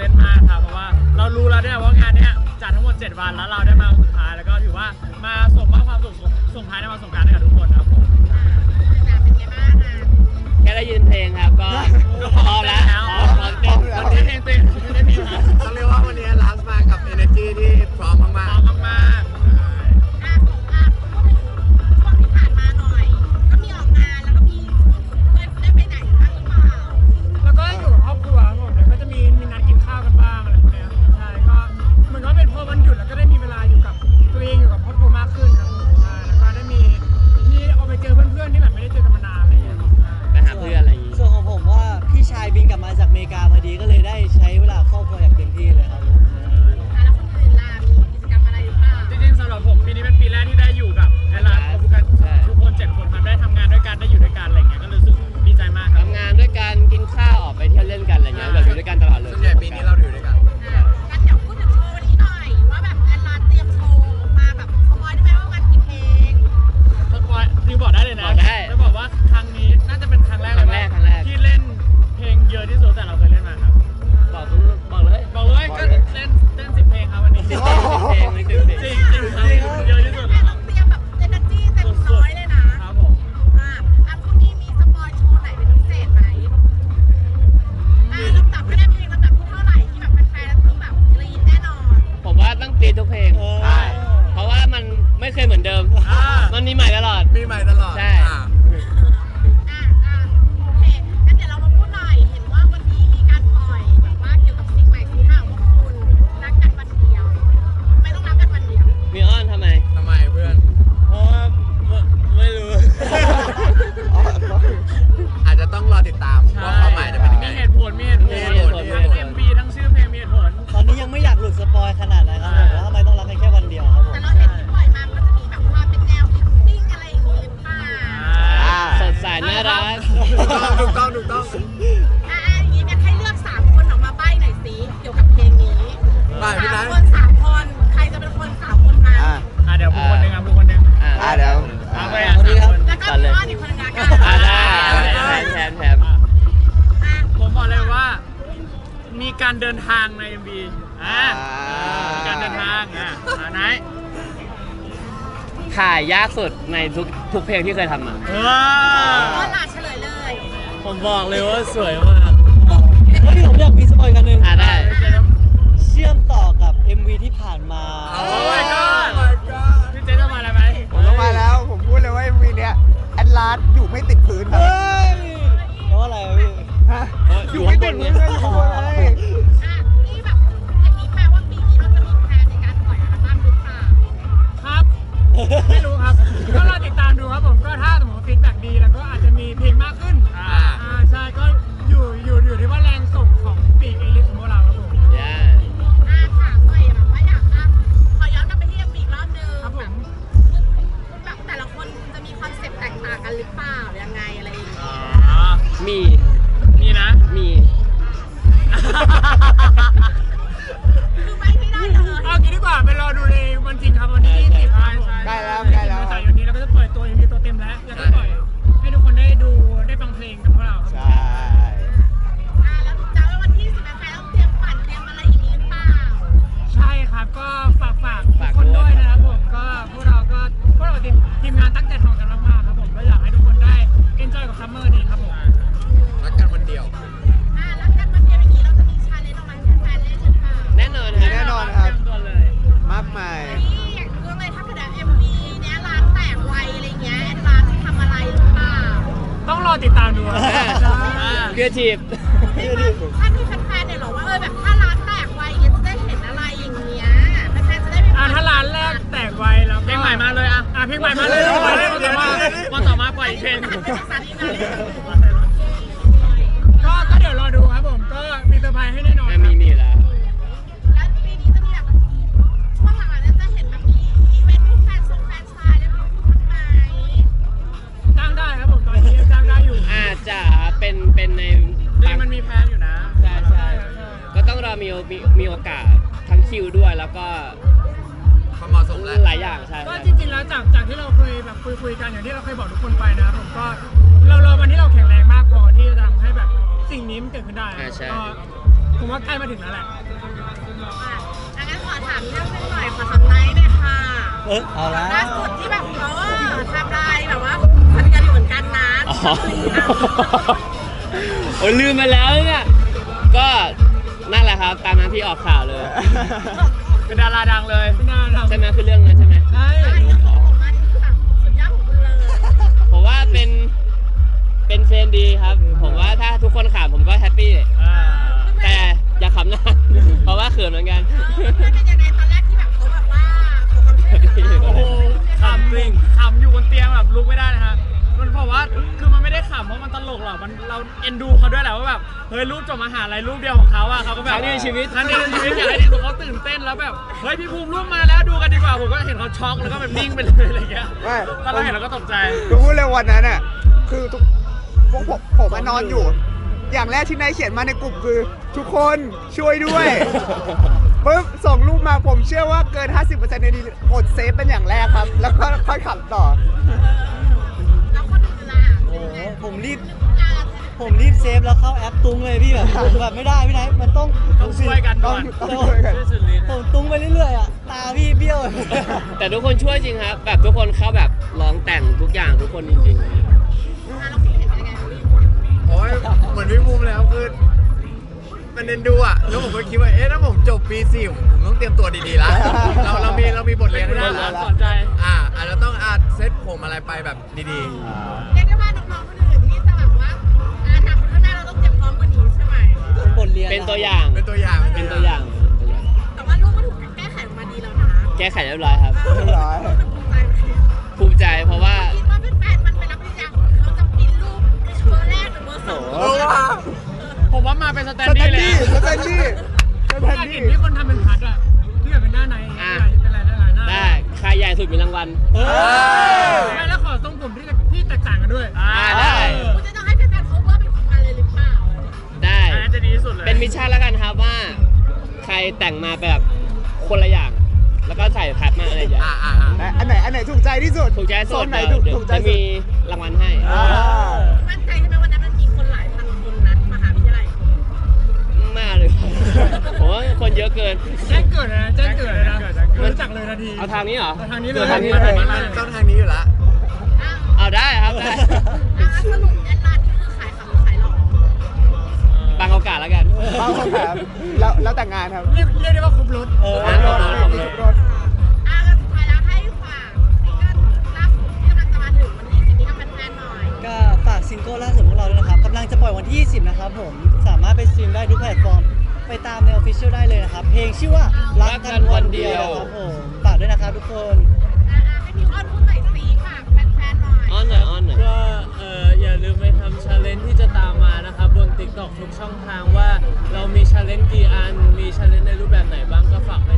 เต้นมากครับเพราะว่าเรารู้แล้วเนี่ยว่างานเนี้ยจัดทั้งหมด 7 วันแล้วเราได้มาสุดท้ายแล้วก็ถือว่า เดินทางในเอ็มอ่การเดินทางอะไหนถ่ายยากสุดในทุกทุกเพลงที่เคยทำมาออก็ลาเฉลยเลยผมบอกเลยว่าสวยมากเฮ้ยผมลือกมีสปอยกันหนึ่งได้ เชื่อมต่อกับ MV ที่ผ่านมา โอ้ my god เปล่ายังไงอะไรอย่างเงี้ยมีมีนะ มี คือไปไม่ได้เลยเอากินดีกว่าไปรอดูในวันจริงครับวันที่20ใช่ใช่ได้แล้วได้แล้วใส่ายนนี้แล้วก็จะเปิดตัวอย่างนี้ตัวเต็มแล้วแล้วก็ปล่ รีเอทีฟไม่าท่านที่แฟนเนี่ยหรอว่าเออแบบถ้าร้านแตกไวเนี่ยจะได้เห็นอะไรอย่างเงี้ยแฟนจะได้ไปอะถ้าร้านแรกแตกไวแล้วเพลงใหม่มาเลยอะอะเพลงใหม่มาเลยก่อมานต่อมาปล่อยเพลง ก็เขาเหมาะสมแล้หลายอย่างใช่ก็จริงๆแล้วจากจากที่เราเคยแบบคุยคุยๆกันอย่างที่เราเคยบอกทุกคนไปนะผมก็เราเราวันที่เราแข็งแรงมากพอที่จะทำให้แบบสิ่งนี้มันเกิดขึ้นได้ก็ผมว่าใกล้มาถึงแล้วแหละอะงั้นขอถามเรื่องนึงหน่อยขอถามไนท์เลยค่ะเออเอาละ ล่าสุดที่แบบเราว่าไทำลายแบบว่าพันกันอยู่เหมือนกันนะอ๋โอ้ยลืมไปแล้วเนี่ย ก็นั่นแหละครับ ตามนั้นที่ออกข่าวเลย เป็นดาราดังเลยไม่น่าทำใช่ไหมคือเรื่องนั้นใช่ไหมใช่ใช่เรื่องของมันนี่คือแบบสุดยอดของคุณเลยผมว่าเป็นเป็นเทรนด์ดีครับ ผมว่าถ้าทุกคนขำผมก็แฮปปี้อ่าแต่อย่าขำนานเพราะว่าเขินเหมือนกันมันเป็นยังไงตอนแรก เพราะมันตลกหรอกมันเราเอ็นดูเขาด้วยแหละว่าแบบเฮ้ยรูปจบมหาลัยรูปเดียวของเขาอะเขาก็แบบครั้งเดียวในชีวิต ครั้งเดียวในชีวิตอยากให้ที่สุดเขาตื่นเต้นแล้วแบบเฮ้ยพี่ภูมิรูปมาแล้วดูกันดีกว่าผมก็เห็นเขาช็อกแล้วก็แบบนิ่งไปเลยอะไรเงี้ยไม่ ตอนเราเห็นเราก็ตกใจ ดูพูดเลยวันนั้นอะ คือทุกพวกผมผมมานอนอยู่ อย่างแรกที่นายเขียนมาในกลุ่มคือ ทุกคนช่วยด้วยปุ๊บส่งรูปมาผมเชื่อว่าเกิน 50%ในนี้กดเซฟเป็นอย่างแรกครับ แล้วก็ค่อยขับต่อ แล้วคนอื่นล่ะโอ้โหผมรีบ ผมรีบเซฟแล้วเข้าแอปตุ้งเลยพี่แบบผมแบบไม่ได้พี่ไหนมันต้องต้องช่วยกันต้ก่อองนต้องช่วยกัน ช่วยสุดฤทธิ์ผมตุ้งไปเรื่อยๆอะตาพี่เบี้ยวแต่ทุกคนช่วยจริงครับ แบบทุกคนเข้าแบบร้องแต่งทุกอย่างทุกคนจริงอะเราคิดเห็นยังไงโอ้ยเหมือนพี่ภูมิแล้วคือมันเอ็นดูอะแล้วผมก็คิดว่าเอ๊ะถ้าผมจบปีสี่ผมต้องเตรียมตัวดีๆแล้วเราเรามีเรามีบทเรียนเป็นให้ผู้ได้น่าแล้วสนใจอ่าอาจจะต้องอาจเซตผมอะไรไปแบบดีเรียกได้ว่าน้องๆ เรียนๆเป็นตัวอย่างๆเป็นตัวอย่างเป็นตัวอย่าง แต่ว่าลูกก็ถูกแก้ไขออกมาดีแล้วนะแก้ไขเรียบร้อยครับ เรียบร้อยภูมิใจไหมภูมิใจเพราะว่า คิดว่าเป็นแฟนมันไปรับปริญญาเขาจะปินรูปเบอร์แรกหรือเบอร์สองโอ้ผมว่ามาเป็นสแตนสแตดี้นเลยดี้อะสแตนดี้สแตอยานกดี้เห็นที่คนทำเป็นพัดอะที่แบบเป็นหน้าในอะ เป็นอะไรได้หลายหน้าได้ใครใหญ่สุดมีรางวัล เออ ไม่แล้วขอทรงผมที่ที่แตกต่างกันด้วยอ่าได้คุณจะต้อ ที่สุดเลยเป็นมิชชั่นแล้วกันครับว่า ใครแต่งมาแบบคนละอย่าง แล้วก็ใส่แพทมาอะไรอย่างเงี้ยอ่าอ่าอ่าและอันไหนอันไหนถูกใจที่สุดถูกใจโซสุดนไหนเดี๋ยวถูกถูกใจจะสุมีดรางวัลให้ อ่ามั่นใจใช่ไหมวันนั้นมันมีคนหลายพันคนนะมหาวิทยาลัยมากเลยผมว่าคนเยอะเกิน แจ้งเกิดเลยนะแจ้งเกิดเลยนะรู้จักเลยทันที เอาทางนี้เหรอเอาทางนี้เลยกิดทางนี้เอาเลทางนี้ยมันต้องทางนี้อยู่แล้วอ้าวเอาได้ครับได้ อะสรุปแอดลานนี่คือขา โอกาสแล้วกันบางคนถามแล้วแล้วแต่งงานครับ เรียกเรียกได้ว่าครบรถเอองั้นผมเลยผมเลยรถอะแล้วสุดท้ายแล้วให้ฝากซิงเกิลล่าสุดที่กำลังจะมาถึงวันที่20นี้กับแฟนๆหน่อย ก็ฝากซิงเกิลล่าสุดของเราด้วยนะครับกำลังจะปล่อยวันที่ 20 นะครับผม สามารถไปสตรีมได้ทุกแพลตฟอร์ม ไปตามในออฟฟิเชียลได้เลยนะครับ เพลงชื่อว่ารักกันวันเดียวนะครับผม ฝากด้วยนะครับทุกคน บน TikTok ทุกช่องทางว่าเรามีชาเลนจ์กี่อัน มีชาเลนจ์ในรูปแบบไหนบ้างก็ฝากไป